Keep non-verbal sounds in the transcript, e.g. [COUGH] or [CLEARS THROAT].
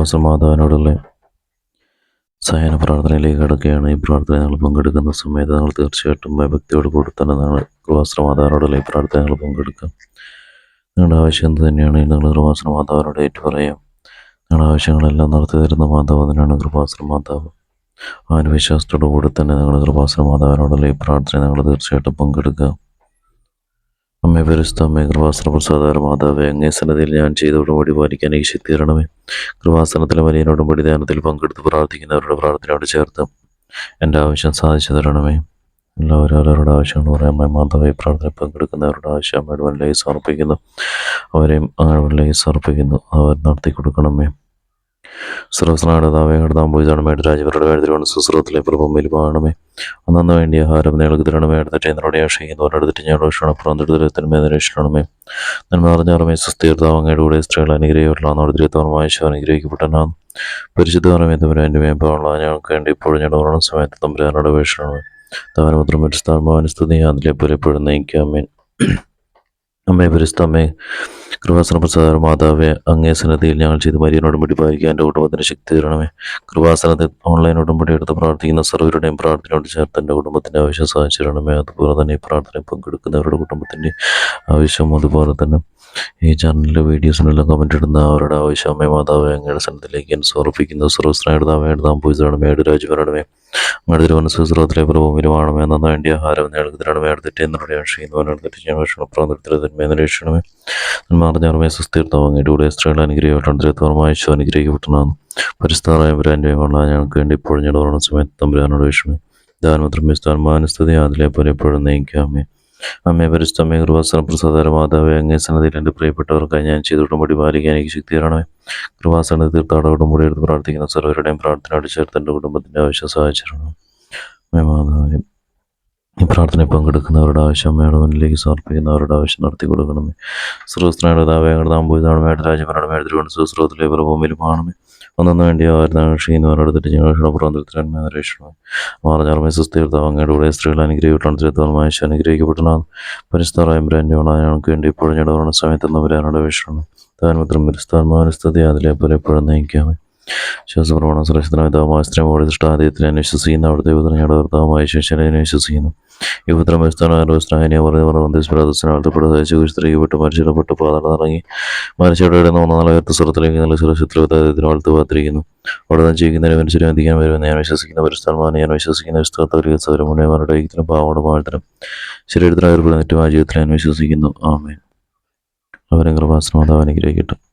കൃപാസന മാതാവിനോടുള്ള സഹന പ്രാർത്ഥനയിലേക്ക് കടക്കുകയാണ്. ഈ പ്രാർത്ഥന നിങ്ങൾ പങ്കെടുക്കുന്ന സമയത്ത് നിങ്ങൾ തീർച്ചയായിട്ടും ഭയഭക്തിയോട് കൂടി തന്നെ നിങ്ങൾ കൃപാസന മാതാവിനോടുള്ള ഈ പ്രാർത്ഥന നിങ്ങൾ പങ്കെടുക്കുക നിങ്ങളുടെ ആവശ്യം എന്ത് തന്നെയാണ് നിങ്ങൾ കൃപാസന മാതാവിനോട് ഏറ്റു പറയാം നിങ്ങളുടെ ആവശ്യങ്ങളെല്ലാം നടത്തി തരുന്ന മാതാവ് തന്നെയാണ് ആ ഒരു വിശ്വാസത്തോടു കൂടി തന്നെ നിങ്ങൾ കൃപാസന മാതാവിനോടുള്ള ഈ പ്രാർത്ഥന നിങ്ങൾ തീർച്ചയായിട്ടും പങ്കെടുക്കുക അമ്മേ പരിസ്ഥ അമ്മേ കൃപാസന പ്രസാദാര മാതാവേ അങ്ങേ സന്നദ്ധയിൽ ഞാൻ ചെയ്ത ഉടമ്പടി പാലിക്കാൻ ഈ ശക്തി തരണമേ. കൃപാസനത്തിലെ വലിയ ഉടമ്പടി ധ്യാനത്തിൽ പങ്കെടുത്ത് പ്രാർത്ഥിക്കുന്നവരുടെ പ്രാർത്ഥനയോട് ചേർത്ത് എന്റെ ആവശ്യം സാധിച്ചു തരണമേ. എല്ലാവരും അവരവരുടെ ആവശ്യങ്ങൾ പറയാം. അമ്മ മാതാവേ പ്രാർത്ഥന പങ്കെടുക്കുന്നവരുടെ ആവശ്യം അമ്മയുടെ വല്ലയിൽ സമർപ്പിക്കുന്നു. അവരെയും അങ്ങനെ വല്ലയിൽ സമർപ്പിക്കുന്നു. അവർ നടത്തി കൊടുക്കണമേ സർവസ്നാടതാവേ കടതാമ്പൂജാണമേട് രാജവരുടെ വേണ്ടതിരുവണ് സുസ്രത്തിലെ പ്രഭമയിൽ പാകണമേ അന്നു വേണ്ടി ആഹാരം നേൾക്ക് തരണമേ. അടുത്തിട്ട് എന്നോട് യാഷിക്കുന്നു ഒരിടത്തിട്ട് ഞാൻ രക്ഷണം പുറത്തെടുത്തിരുത്തനമേ രക്ഷണമേ നന്മ അറിഞ്ഞാറമേ സുസ്ഥീർത്താവ് അങ്ങയുടെ കൂടെ സ്ത്രീകൾ അനുഗ്രഹിക്കപ്പെടണം. തിരുത്തവണമായ ശിവ അനുഗ്രഹിക്കപ്പെട്ടനാണ് പരിശുദ്ധമേ തമ്പുരാൻ എന്റെ മേമ്പാടുള്ള ഞങ്ങൾക്ക് വേണ്ടി ഇപ്പോഴും ഞാൻ ഓർമ്മ സമയത്ത് തമ്പുരാനോട് അപേക്ഷണമേ താനമുദ്രം പരിസ്ഥാത്മാവിന് അതിലെ പോലെ നയിക്കാമേൻ [CLEARS THROAT] അമ്മേ പരിസ്ഥമ്മേ കൃപാസന അങ്ങേ സന്നദ്ധയിൽ ഞങ്ങൾ ചെയ്ത് മരിയനോട് ഉടമ്പടി പാലിക്കാൻ എന്റെ കുടുംബത്തിന് ശക്തി തരണമേ. കൃപാസനത്തിൽ ഓൺലൈൻ ഉടമ്പടി എടുത്ത് പ്രാർത്ഥിക്കുന്ന സർവരുടെയും പ്രാർത്ഥനയോട് ചേർത്ത് എന്റെ കുടുംബത്തിന്റെ ആവശ്യം സാധിച്ചു അതുപോലെ തന്നെ ഈ പ്രാർത്ഥനയിൽ പങ്കെടുക്കുന്നവരുടെ കുടുംബത്തിന്റെ ആവശ്യം അതുപോലെ തന്നെ ഈ ചാനലിലെ വീഡിയോസിനെല്ലാം കമന്റ് ഇടുന്ന അവരുടെ ആവശ്യം അമ്മേ മാതാവേ അങ്ങയുടെ സന്നദ്ധയിലേക്ക് ഞാൻ സമർപ്പിക്കുന്നു എടുതാം പൂജരണമേ ഏട് രാജുവരണമേ അങ്ങയുടെ തിരുവനന്തപുരത്തിലെ പ്രഭുവിനുമാണമേ നന്നായി ആഹാരം നേടുക തരണമേ. അടുത്തിട്ട് എന്നോട് ക്ഷീണവനോട് തെറ്റി ഞാൻ ഭക്ഷണം പ്രാന്തത്തിലെ നിരീക്ഷണമേ നന്മാർഞ്ഞാർമേ സുസ്ഥീർത്താവ് അങ്ങയുടെ കൂടെ സ്ത്രീകൾ അനുഗ്രഹിക്കപ്പെട്ടുണ്ട് തിരുത്തോർമായ ഈശോ അനുഗ്രഹിക്കപ്പെട്ടതാണ് പരിസ്ഥാറായ പുരാന്റെ കൊള്ളാൻ ഞങ്ങൾക്ക് വേണ്ടി ഇപ്പോഴും ഞങ്ങളുടെ സമയത്ത് തമ്പുരാനോട് വിഷമേ. ദാനമത്രം വിസ്താൻ മാനസ്ഥിതി അതിലെ പോലെ എപ്പോഴും നയിക്കാമേ അമ്മേ പരിസ്ഥമേ കൃപാസന പ്രസാദര മാതാവേ അങ്ങേ സന്നദ്ധയിൽ എന്റെ പ്രിയപ്പെട്ടവർക്കായി ഞാൻ ചെയ്തിട്ടും പടി പാലിക്കാൻ എനിക്ക് ശക്തി തരണമേ. കൃപാസന തീർത്ഥാടകം കൂടി എടുത്ത് പ്രാർത്ഥിക്കുന്ന സർവരുടെയും പ്രാർത്ഥനയോട് ചേർത്ത് എന്റെ കുടുംബത്തിന്റെ ആവശ്യം സഹായിച്ചിരണം അമ്മേ മാതാവേ. ഈ പ്രാർത്ഥനയിൽ പങ്കെടുക്കുന്നവരുടെ ആവശ്യം അമ്മയുടെ മുന്നിലേക്ക് സമർപ്പിക്കുന്നവരുടെ ആവശ്യം നടത്തി കൊടുക്കണമേ. താമ്പൂതാണ് മേട രാജപരുടെ മേട തിരുവനന്തപുരം സുഹൃത്തിലെ പ്രഭൂമിലുമാണമേ ഒന്നു വേണ്ടി അവരുടെ ക്ഷീണവരോട് തെറ്റി ഞങ്ങളുടെ പുറത്തിരുത്തന്മേ രക്ഷണമേ മാറഞ്ഞാർമേ സുസ്ഥീർത്താവ് അങ്ങയുടെ കൂടെ സ്ത്രീകൾ അനുഗ്രഹിക്കപ്പെട്ടാണ് തിരുത്തോർമായ അനുഗ്രഹിക്കപ്പെട്ടതാണ് പരിസ്ഥാറായ ബ്രാൻഡോണ ഞങ്ങൾക്ക് വേണ്ടി ഇപ്പോഴും ഞങ്ങളുടെ സമയത്ത് താൻ മാത്രം താൻമത്രം പരിസ്ഥാത്മാനുസ്ഥതി അതിലെ പോലെ എപ്പോഴും നയിക്കാമേ. ശ്വാസപ്രവണ സുരക്ഷിതനായ ദൈവമായ സ്ത്രീ ഓടി ദൃഷ്ടാദയത്തിനെ അനുശ്വസിക്കുന്ന അവിടുത്തെ യുവതന ഞങ്ങളുടെ ഭർത്താവുമായ ശിഷ്യനെ അനുശ്വസിക്കുന്നു ഈ പുത്രം വിസ്താനാലോചനായനെ പറഞ്ഞു പറഞ്ഞു വന്ദിസ്പ്രാദത്തിനാൾത്തപ്പെടുന്ന സ്ത്രീ വിട്ട് മനുഷ്യരപ്പെട്ട് പാതാളം ഇറങ്ങി മനുഷ്യരുടെ ഇടയിൽ നിന്ന് നാളെ ഉയർത്ത സ്വരത്തിലേക്ക് നല്ല സുരക്ഷിതത്തിന് വളർത്തു പാത്തിരിക്കുന്നു അവിടെ നിന്ന് ജീവിക്കുന്നതിന് മനുഷ്യരെ അധികം വരുമെന്ന് ഞാൻ വിശ്വസിക്കുന്ന. പരിസ്ഥാനമാണ് ഞാൻ വിശ്വസിക്കുന്ന. വിസ്താരത്തിൽ സൗരമുണയമാരുടെ ഐക്യത്തിനും പാവോട് വാഴ്ത്തനും ശരീരത്തിനായി ഒരു ആ ജീവിതത്തിൽ ഞാൻ വിശ്വസിക്കുന്നു. ആമേ അവരെ കൃപാസനം അത് അനുഗ്രഹിക്കട്ടെ.